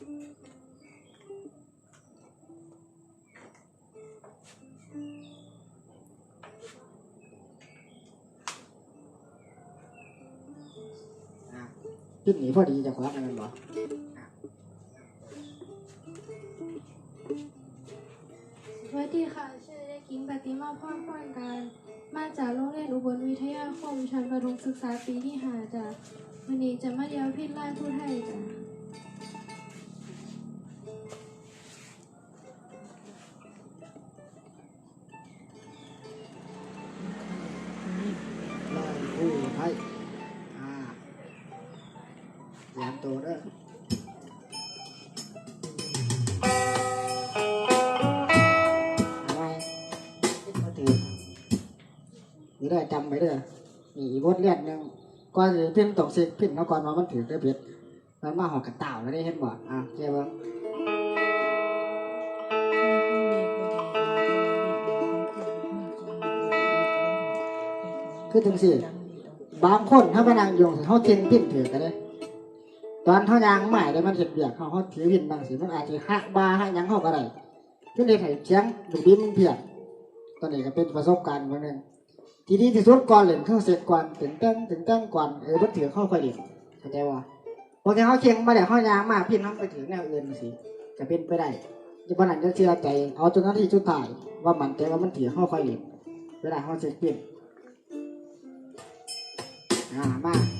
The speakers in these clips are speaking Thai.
พิษหนีพอดีจะคว้ากันแมันบ่สวัสดีค่ะ ชื่อเด็กหญิงปฏิมาพรพรการ มาจากโรงเรียนอุบลวิทยาคม ชั้นประถมศึกษาปีที่ห้าจ้ะวันนี้จะมาเดียวพิษไล่ผู้ไทยจ้ะ ลอยผู้ไทยอ่าแยมตัวเด้อเอาไว้พิษมาถือนี่ได้จำไว้เด้อมีอีกบทเรียนหนึ่งก่อนสิพิมพ์ตกสิพิมพ์เอาก่อนว่ามันถือได้อผิดมันมาหอกกระต่าแล้วได้เห็นบ่อะเจ้าบิ่ง คือจังซี่บางคนถ้ามานั่งโยงเขาเทียนพินถือกันเลยตอนเขายางใหม่ได้มันเห็นเบียกเขาเขาถือพินบางสิมันอาจจะหักบาหักหยังเขาก็ได้ก็เลยให้เสียงดุบิมันเพียกตอนนี้ก็เป็นประสบการณ์เหมือนกันทีนี้ที่สุดก่อนเหล่นเข้าเสร็จก่อนถึงเต้นถึงเต้นก่อนเออมันถือเข้าไปเล่นเข้าใจว่าพอแกเขาเชียงมาเดี๋ยวเขายางมาพินเขาไปถือแนวอื่นสิจะเป็นไปได้จะวันนั้นจะเชื่อใจเอาจนหน้าทีสุดท้ายว่ามันใจว่ามันถือเข้าไปเล่นเวลาเขาเสร็จพินอ่า มาอ่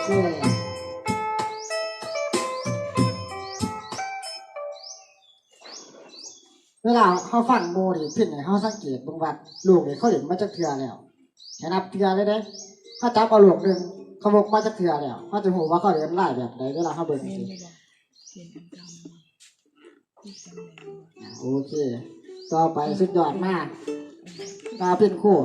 าโอเคเวลาเขาฟังโมนี่พินให้เขาสังเกตบางวัดลูกนี่ยเขาเห็นมาจากเถื่อแล้วแค่นับเถื่อเลยเด้เขาจับเอาลูกหนึ่งเขาบอกมาจากเถื่อแล้วเขาจะหูว่าเขาเรียนไล่แบบไหนเวลาเขาเบิ่งสิอ่าโอเค ต่อไปสุดยอดมากตาเป็นคู่